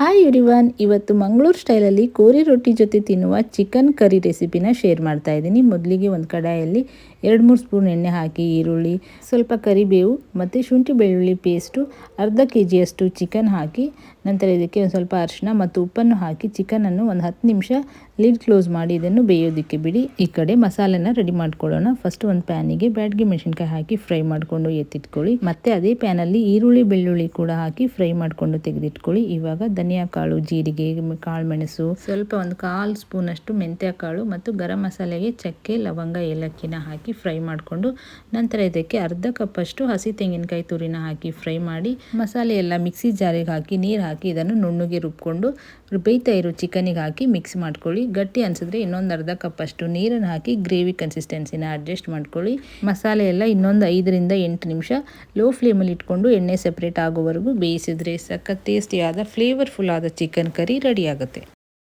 Hi everyone, ಇವತ್ತು ಮಂಗಳೂರು ಸ್ಟೈಲಲ್ಲಿ ಕೋರಿ ರೊಟ್ಟಿ ಜೊತೆ ತಿನ್ನುವ ಚಿಕನ್ ಕರಿ ರೆಸಿಪಿನ ಶೇರ್ ಮಾಡ್ತಾ ಇದ್ದೀನಿ. ಮೊದಲಿಗೆ ಒಂದು ಕಡಾಯಲ್ಲಿ ಎರಡು ಮೂರು ಸ್ಪೂನ್ ಎಣ್ಣೆ ಹಾಕಿ, ಈರುಳ್ಳಿ, ಸ್ವಲ್ಪ ಕರಿಬೇವು ಮತ್ತು ಶುಂಠಿ ಬೆಳ್ಳುಳ್ಳಿ ಪೇಸ್ಟು, ಅರ್ಧ ಕೆ ಜಿಯಷ್ಟು ಚಿಕನ್ ಹಾಕಿ, ನಂತರ ಇದಕ್ಕೆ ಒಂದು ಸ್ವಲ್ಪ ಅರಿಶಿನ ಮತ್ತು ಉಪ್ಪನ್ನು ಹಾಕಿ ಚಿಕನನ್ನು ಒಂದು ಹತ್ತು ನಿಮಿಷ ಲಿಡ್ ಕ್ಲೋಸ್ ಮಾಡಿ ಇದನ್ನು ಬೇಯೋದಕ್ಕೆ ಬಿಡಿ. ಈ ಕಡೆ ಮಸಾಲೆನ ರೆಡಿ ಮಾಡ್ಕೊಳ್ಳೋಣ. ಫಸ್ಟ್ ಒಂದು ಪ್ಯಾನಿಗೆ ಬ್ಯಾಡ್ಗೆ ಮೆಣಸಿನ್ಕಾಯಿ ಹಾಕಿ ಫ್ರೈ ಮಾಡಿಕೊಂಡು ಎತ್ತಿಟ್ಕೊಳ್ಳಿ. ಮತ್ತೆ ಅದೇ ಪ್ಯಾನಲ್ಲಿ ಈರುಳ್ಳಿ ಬೆಳ್ಳುಳ್ಳಿ ಕೂಡ ಹಾಕಿ ಫ್ರೈ ಮಾಡಿಕೊಂಡು ತೆಗೆದಿಟ್ಕೊಳ್ಳಿ. ಇವಾಗ ಧನಿಯಾ ಕಾಳು ಜೀರಿಗೆ, ಕಾಳುಮೆಣಸು, ಸ್ವಲ್ಪ ಒಂದು ಕಾಲು ಸ್ಪೂನ್ ಅಷ್ಟು ಮೆಂತ್ಯ ಕಾಳು ಮತ್ತು ಗರಂ ಮಸಾಲೆಗೆ ಚಕ್ಕೆ, ಲವಂಗ, ಏಲಕ್ಕಿನ ಹಾಕಿ ಫ್ರೈ ಮಾಡಿಕೊಂಡು ನಂತರ ಇದಕ್ಕೆ ಅರ್ಧ ಕಪ್ಪಷ್ಟು ಹಸಿ ತೆಂಗಿನಕಾಯಿ ತುರಿನ ಹಾಕಿ ಫ್ರೈ ಮಾಡಿ ಮಸಾಲೆ ಎಲ್ಲ ಮಿಕ್ಸಿ ಜಾರಿಗೆ ಹಾಕಿ ನೀರು ಹಾಕಿ ಇದನ್ನು ನುಣ್ಣುಗೆ ರುಬ್ಕೊಂಡು ಬೇಯ್ತಾ ಇರೋ ಚಿಕನಿಗೆ ಹಾಕಿ ಮಿಕ್ಸ್ ಮಾಡ್ಕೊಳ್ಳಿ. ಗಟ್ಟಿ ಅನಿಸಿದ್ರೆ ಇನ್ನೊಂದು ಅರ್ಧ ಕಪ್ಪಷ್ಟು ನೀರನ್ನು ಹಾಕಿ ಗ್ರೇವಿ ಕನ್ಸಿಸ್ಟೆನ್ಸಿನ ಅಡ್ಜಸ್ಟ್ ಮಾಡ್ಕೊಳ್ಳಿ. ಮಸಾಲೆ ಎಲ್ಲ ಇನ್ನೊಂದು ಐದರಿಂದ ಎಂಟು ನಿಮಿಷ ಲೋ ಫ್ಲೇಮಲ್ಲಿ ಇಟ್ಕೊಂಡು ಎಣ್ಣೆ ಸೆಪ್ರೇಟ್ ಆಗೋವರೆಗೂ ಬೇಯಿಸಿದ್ರೆ ಸಖತ್ ಟೇಸ್ಟಿಯಾದ ಫ್ಲೇವರ್ಫುಲ್ ಆದ ಚಿಕನ್ ಕರಿ ರೆಡಿ ಆಗುತ್ತೆ.